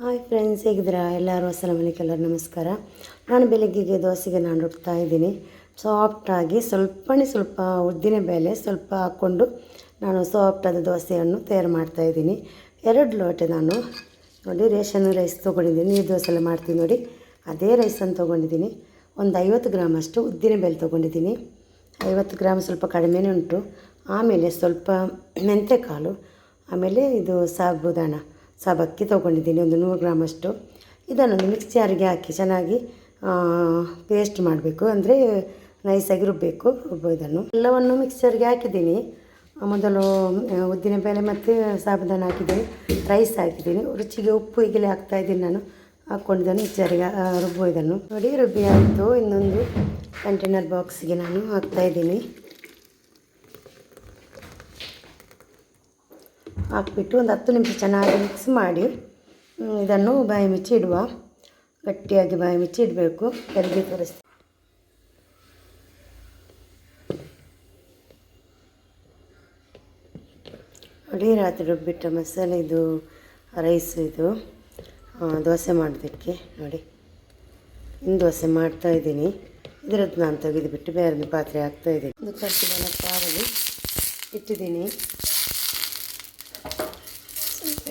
Hi friends ಹೇಗಿದ್ದೀರಾ? ಎಲ್ಲರೂ ಅಸ್ಸಲಾಮ್ alike ಎಲ್ಲರೂ ನಮಸ್ಕಾರ. ನಾನು ಬೆಳಗ್ಗೆಗೆ ದೋಸೆಗೆ ನಾನು ರುಡ್ತಾ ಇದ್ದೀನಿ. ಸಾಫ್ಟಾಗಿ ಸ್ವಲ್ಪನೇ ಸ್ವಲ್ಪ ಉದ್ದಿನ ಬೇಳೆ ಸ್ವಲ್ಪ ಹಾಕ್ಕೊಂಡು ನಾನು ಸಾಫ್ಟಾದ ದೋಸೆಯನ್ನು ತಯಾರು ಮಾಡ್ತಾ ಇದ್ದೀನಿ. ಎರಡು ಲೋಟೆ ನಾನು ನೋಡಿ ರೇಷನ್ ರೈಸ್ ತೊಗೊಂಡಿದ್ದೀನಿ. ನೀರು ದೋಸೆ ಎಲ್ಲ ಮಾಡ್ತೀನಿ ನೋಡಿ. ಅದೇ ರೈಸನ್ನು ತೊಗೊಂಡಿದ್ದೀನಿ. ಒಂದು ಐವತ್ತು ಗ್ರಾಮ್ ಅಷ್ಟು ಉದ್ದಿನ ಬೇಳೆ ತೊಗೊಂಡಿದ್ದೀನಿ. ಐವತ್ತು ಗ್ರಾಮ್ ಸ್ವಲ್ಪ ಕಡಿಮೆನೇ ಉಂಟು. ಆಮೇಲೆ ಸ್ವಲ್ಪ ಮೆಂತ್ಯಕಾಳು ಆಮೇಲೆ ಇದು ಸಾಬುದಾಣ. ಸಾಬಕ್ಕಿ ತೊಗೊಂಡಿದ್ದೀನಿ, ಒಂದು ನೂರು ಗ್ರಾಮಷ್ಟು. ಇದನ್ನು ಮಿಕ್ಸ್ ಜಾರಿಗೆ ಹಾಕಿ ಚೆನ್ನಾಗಿ ಪೇಸ್ಟ್ ಮಾಡಬೇಕು. ಅಂದರೆ ನೈಸಾಗಿ ರುಬ್ಬಬೇಕು ರುಬ್ಬ ಇದನ್ನು. ಎಲ್ಲವನ್ನು ಮಿಕ್ಸರ್ಗೆ ಹಾಕಿದ್ದೀನಿ. ಮೊದಲು ಉದ್ದಿನಬೇಳೆ ಉದ್ದಿನ ಬೇಳೆ ಮತ್ತು ಸಾಬುದಾನ ಹಾಕಿದ್ದೀನಿ ರೈಸ್ ಹಾಕಿದ್ದೀನಿ. ರುಚಿಗೆ ಉಪ್ಪು ಈಗಲೇ ಹಾಕ್ತಾ ಇದ್ದೀನಿ ನಾನು. ಹಾಕ್ಕೊಂಡಿದ್ದಾನೆ ಮಿಕ್ಸರ್ಗೆ ರುಬ್ಬೋ ಇದನ್ನು. ನೋಡಿ, ರುಬ್ಬಿ ಆಯಿತು. ಇನ್ನೊಂದು ಕಂಟೈನರ್ ಬಾಕ್ಸ್ಗೆ ನಾನು ಹಾಕ್ತಾ ಹಾಕ್ಬಿಟ್ಟು ಒಂದು ಹತ್ತು ನಿಮಿಷ ಚೆನ್ನಾಗಿ ಮಿಕ್ಸ್ ಮಾಡಿ ಇದನ್ನು ಬಾಯಿ ಮುಚ್ಚಿ ಇಡುವ. ಗಟ್ಟಿಯಾಗಿ ಬಾಯಿ ಮುಚ್ಚಿ ಇಡಬೇಕು. ಬೆಳಗ್ಗೆ ತರಿಸಿ ನೋಡಿ, ರಾತ್ರಿ ರುಬ್ಬಿಟ್ಟ ಮಸಾಲೆ ಇದು ರೈಸ್ ಇದು ದೋಸೆ ಮಾಡೋದಕ್ಕೆ. ನೋಡಿ, ಇನ್ನು ದೋಸೆ ಮಾಡ್ತಾ ಇದ್ದೀನಿ. ಇದರದ್ದು ನಾನು ತೆಗೆದುಬಿಟ್ಟು ಬೇರೆ ಪಾತ್ರೆ ಹಾಕ್ತಾ ಇದ್ದೀನಿ. ಒಂದು ಬಲ ಕಾವಲಿ ಇಟ್ಟಿದ್ದೀನಿ.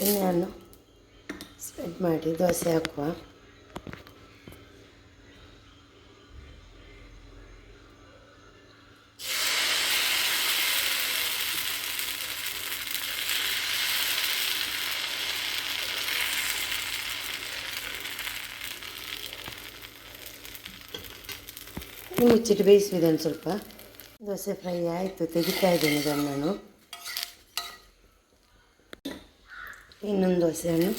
ಎಣ್ಣೆಯನ್ನು ಸ್ಪ್ರೆಡ್ ಮಾಡಿ ದೋಸೆ ಹಾಕುವ. ಮುಚ್ಚಿಟ್ಟು ಬೇಯಿಸುವುದನ್ನು ಸ್ವಲ್ಪ ದೋಸೆ ಫ್ರೈ ಆಯಿತು, ತೆಗಿತಾ ಇದ್ದೀನಿ ಇದನ್ನು ನಾನು. ಇನ್ನೊಂದು ದೋಸೆಯನ್ನು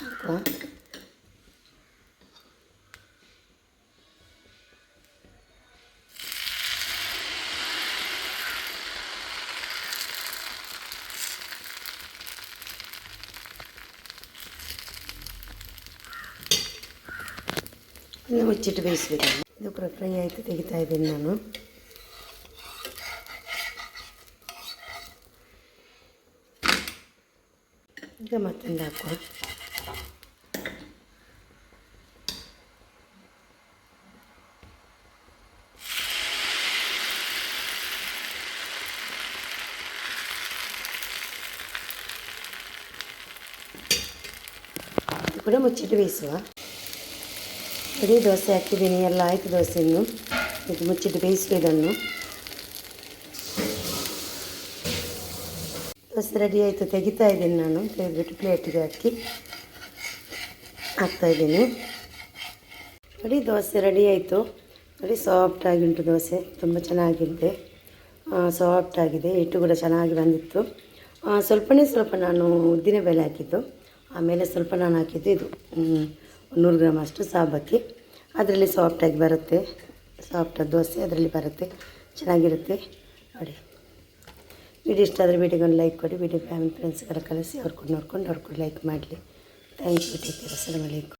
ಹಾಕುವ ಇನ್ನು ಮುಚ್ಚಿಟ್ಟು ಬೇಯಿಸಬೇಕು ಇದು ಕೂಡ ಫ್ರೈ ಆಯಿತು ತೆಗಿತಾ ಇದ್ದೀನಿ ನಾನು ಈಗ ಮತ್ತೊಂದು ಹಾಕುವ ಕೂಡ ಮುಚ್ಚಿಟ್ಟು ಬೇಯಿಸುವ. ಬರೀ ದೋಸೆ ಹಾಕಿದ್ದೀನಿ, ಎಲ್ಲ ಆಯಿತು ದೋಸೆಯನ್ನು ಇದು ಮುಚ್ಚಿಟ್ಟು ಬೇಯಿಸುವ ಇದನ್ನು. ದೋಸೆ ರೆಡಿ ಆಯಿತು, ತೆಗಿತಾ ಇದ್ದೀನಿ ನಾನು. ತೆಗೆದುಬಿಟ್ಟು ಪ್ಲೇಟಿಗೆ ಹಾಕಿ ಹಾಕ್ತಾಯಿದ್ದೀನಿ ನೋಡಿ, ದೋಸೆ ರೆಡಿ ಆಯಿತು. ನೋಡಿ ಸಾಫ್ಟಾಗಿ ಉಂಟು ದೋಸೆ. ತುಂಬ ಚೆನ್ನಾಗಿದೆ. ಸಾಫ್ಟ್ ಆಗಿದೆ. ಹಿಟ್ಟು ಕೂಡ ಚೆನ್ನಾಗಿ ಬಂದಿತ್ತು. ಸ್ವಲ್ಪನೇ ಸ್ವಲ್ಪ ನಾನು ಉದ್ದಿನ ಬೆಲೆ ಹಾಕಿದ್ದು. ಆಮೇಲೆ ಸ್ವಲ್ಪ ನಾನು ಹಾಕಿದ್ದು ಇದು ನೂರು ಗ್ರಾಮ್ ಅಷ್ಟು ಸಾಬಕ್ಕಿ ಅದರಲ್ಲಿ ಸಾಫ್ಟಾಗಿ ಬರುತ್ತೆ. ಸಾಫ್ಟ್ ದೋಸೆ ಅದರಲ್ಲಿ ಬರುತ್ತೆ. ಚೆನ್ನಾಗಿರುತ್ತೆ. ನೋಡಿ. ವಿಡಿಯೋ ಇಷ್ಟ ಆದರೆ ವಿಡಿಯೋಗೆ ಒಂದು ಲೈಕ್ ಕೊಡಿ, ವಿಡಿಯೋ ಫ್ಯಾಮಿಲಿ ಫ್ರೆಂಡ್ಸ್ಗೆಲ್ಲ ಕಳಿಸಿ, ಅವ್ರು ಕೂಡ ನೋಡ್ಕೊಂಡು, ಅವ್ರು ಕೂಡ ಲೈಕ್ ಮಾಡಲಿ. Thank you take care